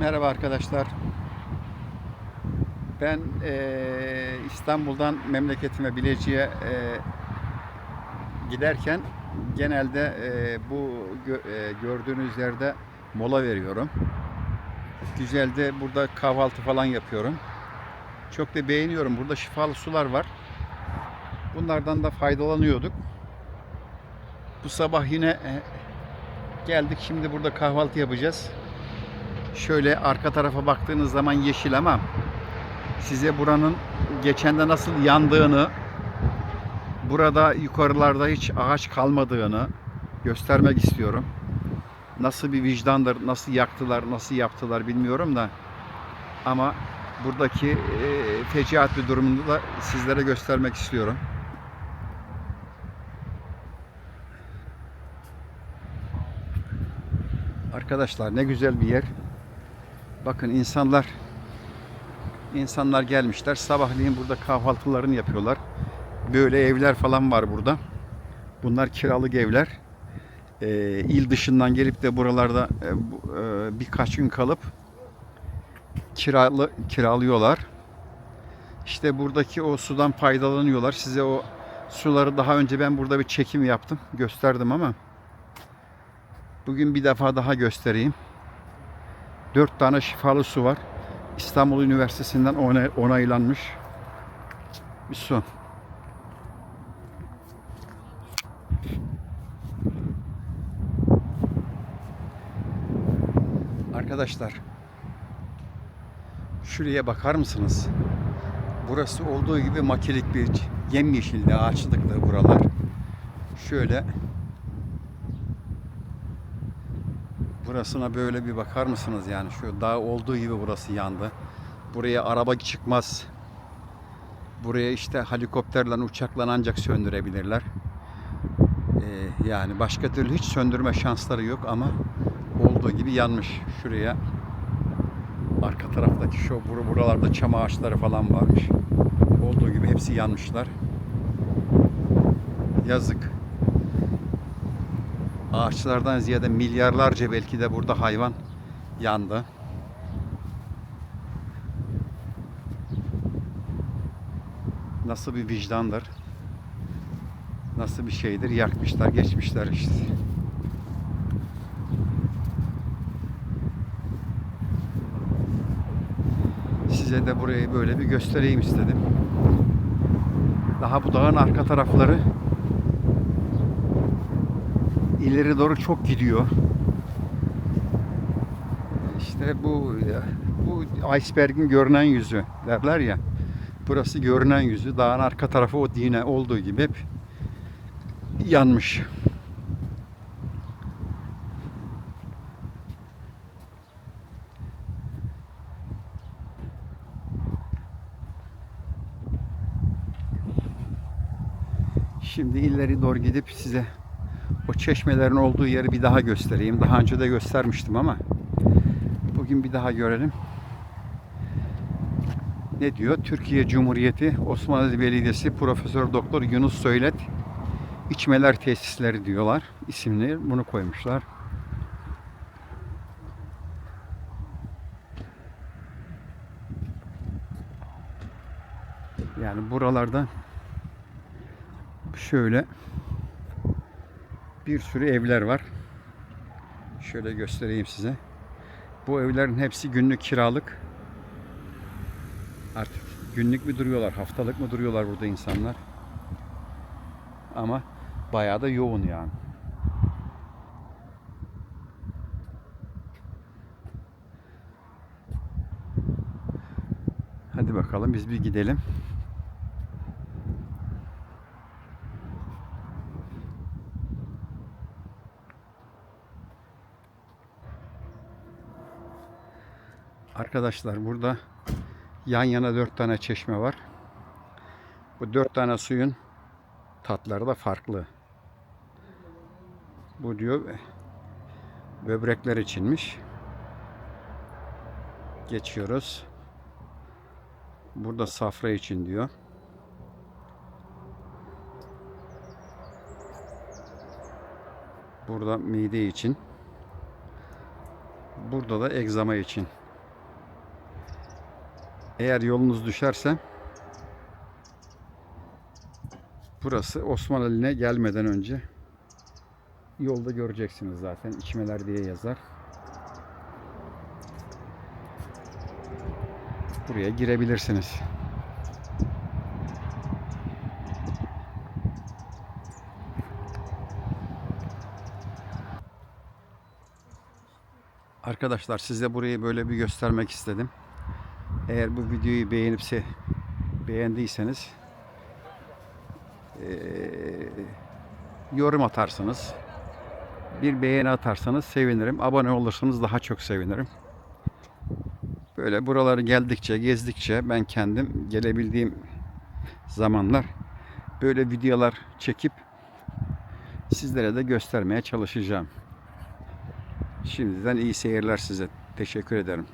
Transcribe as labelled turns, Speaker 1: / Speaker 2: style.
Speaker 1: Merhaba arkadaşlar. Ben eee, İstanbul'dan memleketime Bilecik'e eee, giderken genelde eee, bu gö- eee, gördüğünüz yerde mola veriyorum. Güzel de burada kahvaltı falan yapıyorum. Çok da beğeniyorum. Burada şifalı sular var. Bunlardan da faydalanıyorduk. Bu sabah yine eee, geldik. Şimdi burada kahvaltı yapacağız. Şöyle arka tarafa baktığınız zaman yeşil ama size buranın geçende nasıl yandığını, burada yukarılarda hiç ağaç kalmadığını göstermek istiyorum. Nasıl bir vicdandır, nasıl yaktılar, nasıl yaptılar bilmiyorum da ama buradaki e, bir durumunu da sizlere göstermek istiyorum. Arkadaşlar ne güzel bir yer. Bakın insanlar insanlar gelmişler. Sabahleyin burada kahvaltılarını yapıyorlar. Böyle evler falan var burada. Bunlar kiralık evler. Ee, il dışından gelip de buralarda e, e, birkaç gün kalıp kiralı kiralıyorlar. İşte buradaki o sudan faydalanıyorlar. Size o suları daha önce ben burada bir çekim yaptım, gösterdim ama bugün bir defa daha göstereyim. Dört tane şifalı su var. İstanbul Üniversitesi'nden onay- onaylanmış bir su. Arkadaşlar şuraya bakar mısınız? Burası olduğu gibi makilik bir yemyeşildi, ağaçlıklı buralar. Şöyle Burasına böyle bir bakar mısınız yani şu dağ olduğu gibi burası yandı. Buraya araba çıkmaz. Buraya işte helikopterle uçakla ancak söndürebilirler. Ee, yani başka türlü hiç söndürme şansları yok ama olduğu gibi yanmış. Şuraya arka taraftaki şu bur- buralarda çam ağaçları falan varmış. Olduğu gibi hepsi yanmışlar. Yazık ağaçlardan ziyade milyarlarca belki de burada hayvan yandı. Nasıl bir vicdandır? Nasıl bir şeydir? Yakmışlar, geçmişler işte. Size de burayı böyle bir göstereyim istedim. Daha bu dağın arka tarafları ileri doğru çok gidiyor. İşte bu bu iceberg'in görünen yüzü derler ya. Burası görünen yüzü. Dağın arka tarafı o dine olduğu gibi hep yanmış. Şimdi ileri doğru gidip size o çeşmelerin olduğu yeri bir daha göstereyim. Daha önce de göstermiştim ama bugün bir daha görelim. Ne diyor? Türkiye Cumhuriyeti Osmanlı Belediyesi Profesör Doktor Yunus Söylet İçmeler Tesisleri diyorlar. İsimli bunu koymuşlar. Yani buralarda şöyle bir sürü evler var. Şöyle göstereyim size. Bu evlerin hepsi günlük kiralık. Artık günlük mü duruyorlar, haftalık mı duruyorlar burada insanlar? Ama bayağı da yoğun yani. Hadi bakalım biz bir gidelim. Arkadaşlar burada yan yana dört tane çeşme var. Bu dört tane suyun tatları da farklı. Bu diyor böbrekler içinmiş. Geçiyoruz. Burada safra için diyor. Burada mide için. Burada da egzama için Eğer yolunuz düşerse burası Osmanlı'ne gelmeden önce yolda göreceksiniz zaten. İçmeler diye yazar. Buraya girebilirsiniz. Arkadaşlar size burayı böyle bir göstermek istedim. Eğer bu videoyu beğenipse beğendiyseniz eee, yorum atarsınız. Bir beğeni atarsanız sevinirim. Abone olursanız daha çok sevinirim. Böyle buraları geldikçe, gezdikçe ben kendim gelebildiğim zamanlar böyle videolar çekip sizlere de göstermeye çalışacağım. Şimdiden iyi seyirler size. Teşekkür ederim.